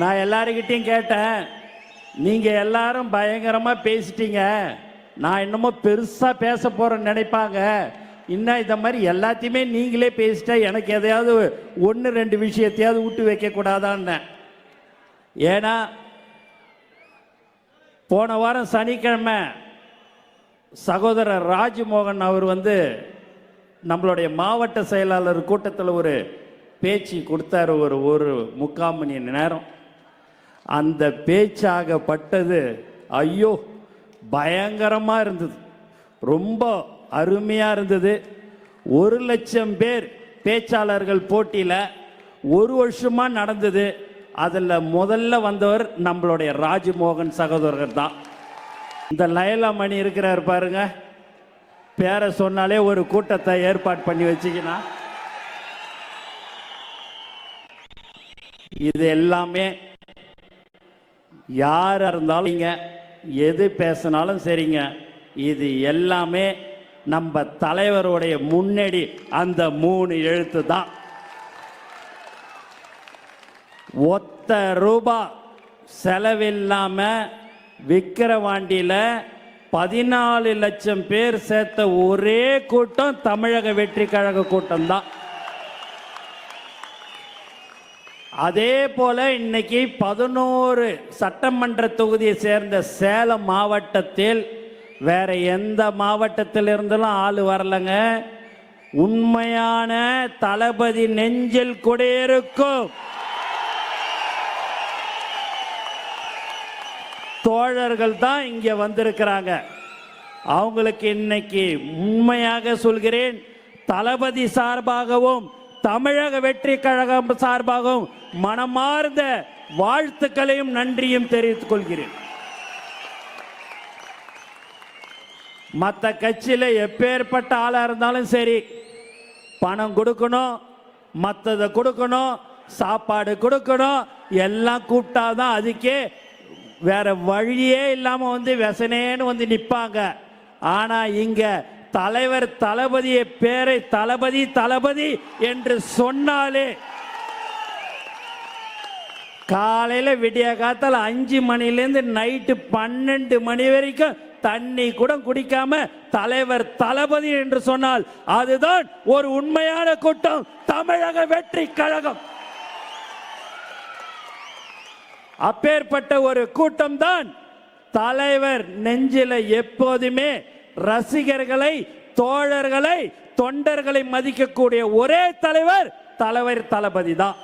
நான் எல்லாருக்கிட்டையும் கேட்டேன். நீங்கள் எல்லாரும் பயங்கரமாக பேசிட்டீங்க. நான் என்னமோ பெருசாக பேச போகிறேன்னு நினைப்பாங்க. இன்னும் இந்த மாதிரி எல்லாத்தையுமே நீங்களே பேசிட்டா எனக்கு எதையாவது ஒன்று ரெண்டு விஷயத்தையாவது விட்டு வைக்கக்கூடாதான்னு ஏன்னா போன வாரம் சனிக்கிழமை சகோதரர் ராஜ்மோகன் அவர் வந்து நம்மளுடைய மாவட்ட செயலாளர் கூட்டத்தில் ஒரு பேச்சு கொடுத்தாரு. ஒரு ஒரு முக்கால் மணி நேரம். அந்த பேச்சாகப்பட்டது ஐயோ பயங்கரமாக இருந்தது. ரொம்ப அருமையாக இருந்தது. ஒரு லட்சம் பேர் பேச்சாளர்கள் போட்டியில் ஒரு வருஷமாக நடந்தது. அதில் முதல்ல வந்தவர் நம்மளுடைய ராஜ்மோகன் சகோதரர் தான். இந்த லயலா மணி இருக்கிறார் பாருங்க. பேரை சொன்னாலே ஒரு கூட்டத்தை ஏற்பாடு பண்ணி வச்சுக்கினா. இது எல்லாமே யாராக இருந்தாலும் நீங்கள் எது பேசினாலும் சரிங்க. இது எல்லாமே நம்ம தலைவருடைய முன்னடி அந்த மூணு எழுத்து தான். ஒத்த ரூபா செலவில்லாமல் விக்கிரவாண்டியில் பதினாலு லட்சம் பேர் சேர்த்த ஒரே கூட்டம் தமிழக வெற்றி கழக கூட்டம் தான் அதே போல இன்னைக்கு பதினோரு சட்டமன்ற தொகுதியை சேர்ந்த சேலம் மாவட்டத்தில் வேற எந்த மாவட்டத்தில் இருந்தாலும் ஆள் வரலங்க. உண்மையான தளபதி நெஞ்சில் குடியிருக்கும். தோழர்கள் தான் இங்க வந்திருக்கிறாங்க. அவங்களுக்கு இன்னைக்கு உண்மையாக சொல்கிறேன் தளபதி சார்பாகவும் தமிழக வெற்றி கழகம் சார்பாகவும் மனமார்ந்த வாழ்த்துக்களையும் நன்றியும் தெரிவித்துக் கொள்கிறேன். மற்ற கட்சியில் எப்பேற்பட்ட ஆளாக இருந்தாலும் சரி பணம் கொடுக்கணும் மற்றதை கொடுக்கணும் சாப்பாடு கொடுக்கணும் எல்லாம் கூப்பிட்டாதான் அதுக்கே வேற வழியே இல்லாமல் வந்து விசனேன்னு வந்து நிற்பாங்க ஆனால் இங்கே தலைவர் தளபதியை பேரை தளபதி தளபதி என்று சொன்னாலே காலையில் விடிய காத்தால் அஞ்சு மணிலேருந்து நைட்டு பன்னெண்டு மணி வரைக்கும் தண்ணி கூட குடிக்காம தலைவர் தளபதி என்று சொன்னால் அதுதான் ஒரு உண்மையான கூட்டம். தமிழக வெற்றி கழகம். அப்பேற்பட்ட ஒரு கூட்டம் தான் தலைவர் நெஞ்சில எப்போதுமே ரசிகர்களை தோழர்களை தொண்டர்களை மதிக்கக்கூடிய ஒரே தலைவர் தலைவர் தளபதி தான்.